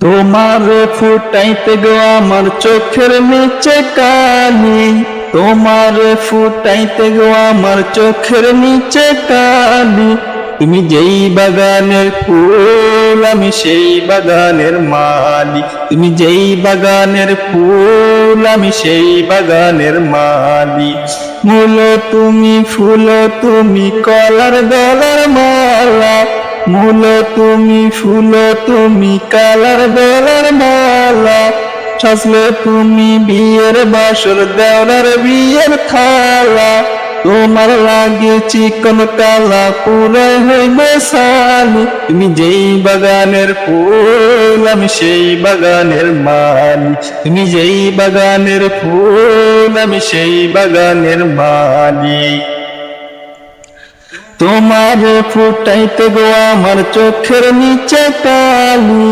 তোমার ফুটাইতে গো আমার চোখের নিচে কালি। তোমার ফুটাইতে গো আমার চোখের নিচে কালি। তুমি যেই বাগানের ফুল, আমি সেই বাগানের মালি তুমি যেই বাগানের ফুল, আমি সেই বাগানের মালি মূল তুমি, ফুল তুমি, কলার গলার মালা। মূল তুমি, ফুল তুমি, কালার বেলার মালা। সাজলে তুমি বিয়ের বাসর দেওয়ার বিয়ের থালা। তোমার লাগে চিকন কালা, পুরাই হইবে সালি তুমি যেই বাগানের ফুল, আমি সেই বাগানের মালি। তুমি যেই বাগানের ফুল, আমি সেই বাগানের মালিক তোমার ফুটাইতে গো আমার চোখের নিচে কালি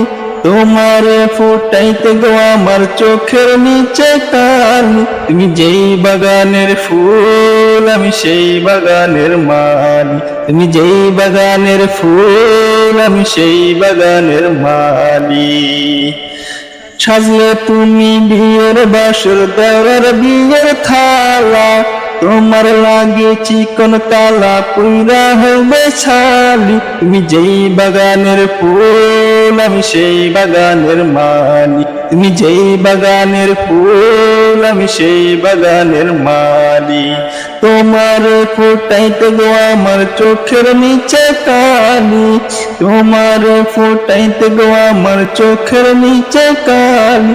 তোমার ফুটাইতে গো আমার চোখের নিচে কালি তুমি যেই বাগানের ফুল, আমি সেই বাগানের মালি। তুমি যেই বাগানের ফুল, আমি সেই বাগানের মালি। সাজলে তুমি বিয়ের বাসর দেওয়ার বিয়ের থালা। তোমার লাগে চিকন কালা পুইরা হবে ছালি তুমি যেই বাগানের ফুল, আমি সেই বাগানের মালি তুমি যেই বাগানের ফুল, আমি সেই বাগানের মালি তোমার ফুটাইতে গো আমার চোখের নিচে কালি। তোমার ফুটাইতে গো আমার চোখের নিচে কালি।